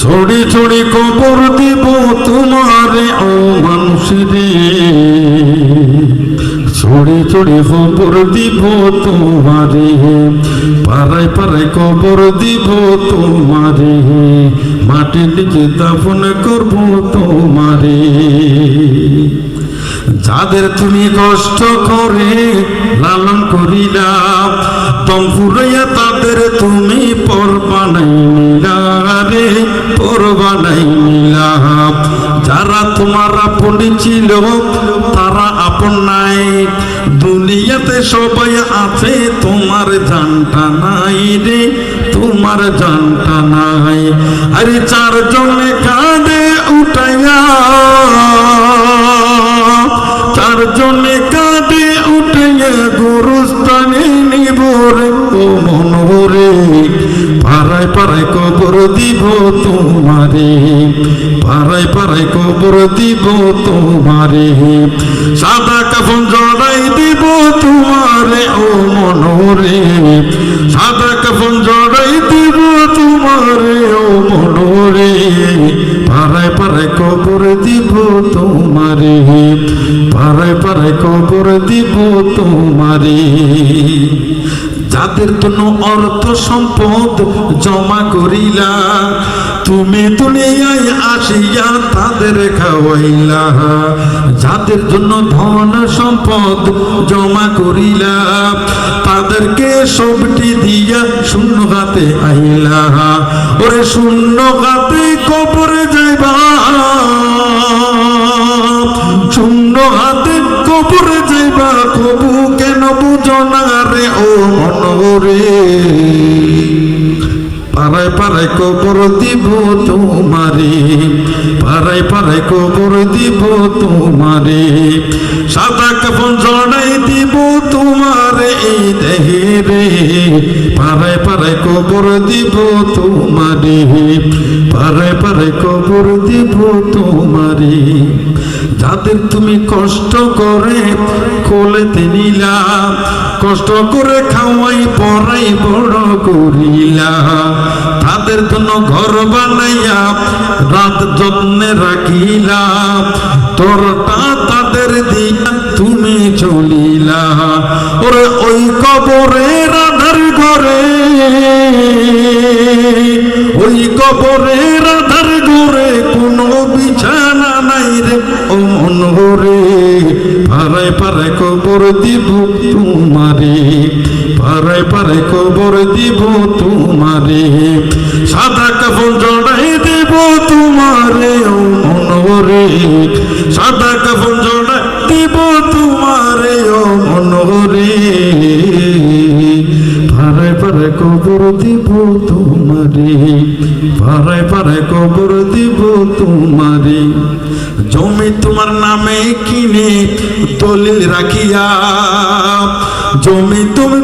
ছড়ি ছড়ি কবর দিব তোমারে, ও মানুষ রে ছড়ি ছড়ি কবর দিব তোমারে, পাড়ায় পাড়ায় কবর দিব তোমারে। মাটির নিচে দাফন করব তোমারে। যাদের তুমি কষ্ট করে লালন করিলা দম ফুরাইয়া তাদের তুমি যারা তোমার আপন ছিল তারা আপন নাই। দুনিয়াতে সবাই আছে, তোমার জানটা নাই রে, তোমার জানটা নাই। আরে চারজনে কাঁদে উঠাইয়া, চারজনে কাঁদে উঠাইয়া গুরুস্থানে নিবরে ও মনোরে পাড়ায় পাড়ায় কবর দিব তোমারে পাড়ায় পাড়ায় কবর দিব তোমারে। সাদা কাফন জড়াই দিব তোমারে, ও মনোরে। সাদা কাফন জড়াই দিব তোমারে, ও মনোরে। পাড়ায় পাড়ায় কবর দিব তোমারে। পাড়ায় পাড়ায় কবর দিব তোমারে। যাদের জন্য অর্থ সম্পদ জমা করিলা, তুমি দুনিয়ায় আসিয়া তাদের খাওয়াইলা। যাদের জন্য ধন সম্পদ জমা করিলা, তাদেরকে সবটি দিয়া শূন্য হাতে আইলা। ওরে শূন্য হাতে কবরে যাইবা। শূন্য হাতে কবরে যাইবা কবু কেন বুঝো না রে ও মনরে। পাড়ায় পাড়ায় কবর দিব তোমারে, পাড়ায় পাড়ায় কবর দিব তোমারে। সাদা কাপন জড়াই দিব তোমারে এই দেহে রে পাড়ায় পাড়ায় কবর দিব তোমারে। পাড়ায় পাড়ায় কবর দিব তোমারি। যাদের তুমি কষ্ট করে কোলেতে নিলা, কষ্ট করে খাওয়াই পড়াই বড় করিলা। তাদের জন্য ঘর বানাইয়া রাত যত্নে রাখিলা, তোরটা তাদের দিয়া তুমি চলিলা। ওরে ওই কবরে রাধার ঘরে কবরে রাধার ঘরে কোনো বিছানা নাই রে। ও মন রে পাড়ায় পাড়ায় কবর দিব তোমারে। পাড়ায় পাড়ায় কবর দিব তোমারে। সাদা কাপড় জড়াই দেব তোমারে, ও মন রে সাদা কাপড় পাড়ায় পাড়ায় কবর দিব তোমারে। জমি তোমার নামে কিনে দলিল রাখিয়া। জমি তুমি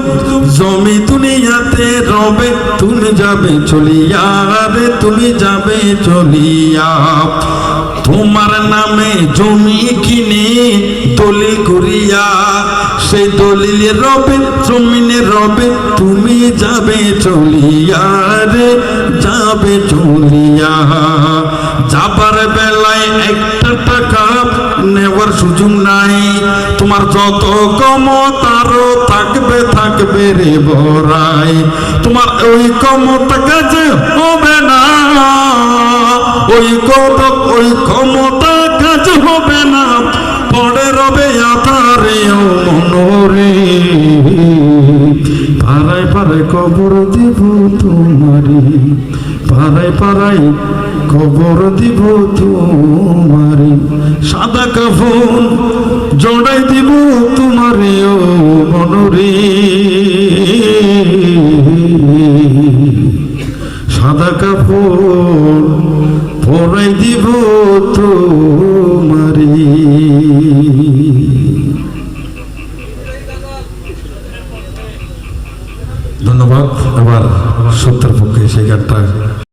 জমি দুনিয়াতে রবে তুমি যাবে চলিয়া রে তুমি যাবে চলিয়া। তোমার নামে জমি কিনে দলিল করিয়া সেই দলিলে রবে, জমিনে রবে, তুমি যাবে চলিয়া রে, যাবে চলিয়া। যাবার বেলায় একটা টাকা নেওয়ার সুযোগ নাই, তোমার যত ক্ষমতারও থাকবে থাকবে রে বড়াই। তোমার ওই ক্ষমতা কাজে হবে না কবর দিব তোমারে। পাড়ায় পাড়ায় কবর দিব তোমারে। সাদা কাফন জড়াই দিব তোমারে, ও মনোরে। ধন্যবাদ আবার সত্যের পক্ষে সেই গানটা